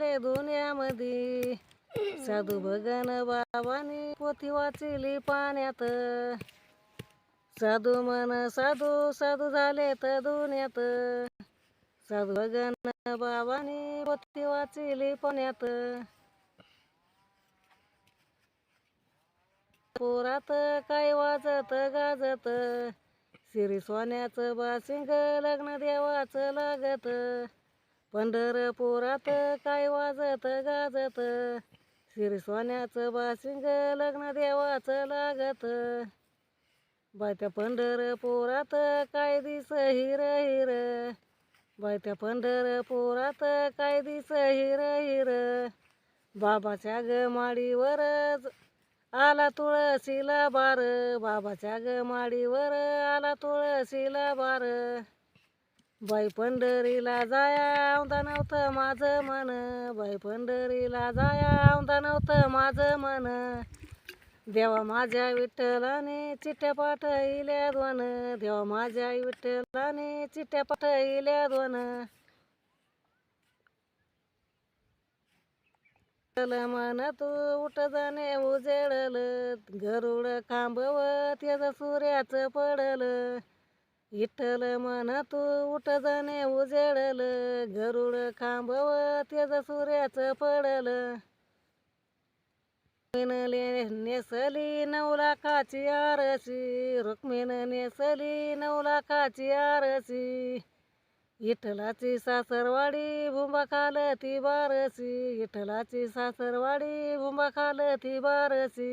रे दुनियामध्ये. साधू भगन बाबांनी पोथी वाचली पाण्यात. साधू मन साधू साधू झाले तर दुनियात. साधू भगन बाबांनी पोथी वाचली पाण्यात. पोरात काय वाजत गाजत. श्री सोन्याचं बासिंग लग्न देवाचं लागत. पंढरपुरात काय वाजत गाजत? सिरी सोन्याचं बासिंग लग्न देवाचं लागत. बाय त्या पंढरपुरात काय दिस हिर हिर? बाय त्या पंढरपुरात काय दिस हिर हिर? बाबाच्या ग माडीवरच आला तुळशीला बार. बाबाच्या ग माडीवर आला तुळशीला बार. बाई पंढरीला जाया औंदा नव्हतं माझं मन. बाई पंढरीला जाया औंदा नव्हतं माझं मन. देवा माझ्या विठ्ठलाने चिठ्ठ्या पाठविल्या दोन. देवा माझ्या विठ्ठलाने चिठ्ठ्या पाठविल्या दोन. मन तू उठ जाणे उजेडल. गरुड खांबवत सूर्याचं पडलं. विठ्ठल मन तू उठ जाणे उजेडल गरुड खांबव तेज सूर्याचं पडल. रुक्मिणीने नेसली नऊ लाखाची आरशी रुक्मिण नेसली नऊ लाखाची आरशी विठ्ठलाची सासरवाडी भुंबा खाल ती बारसी विठ्ठलाची सासरवाडी भुंबा खाल ती बारसी.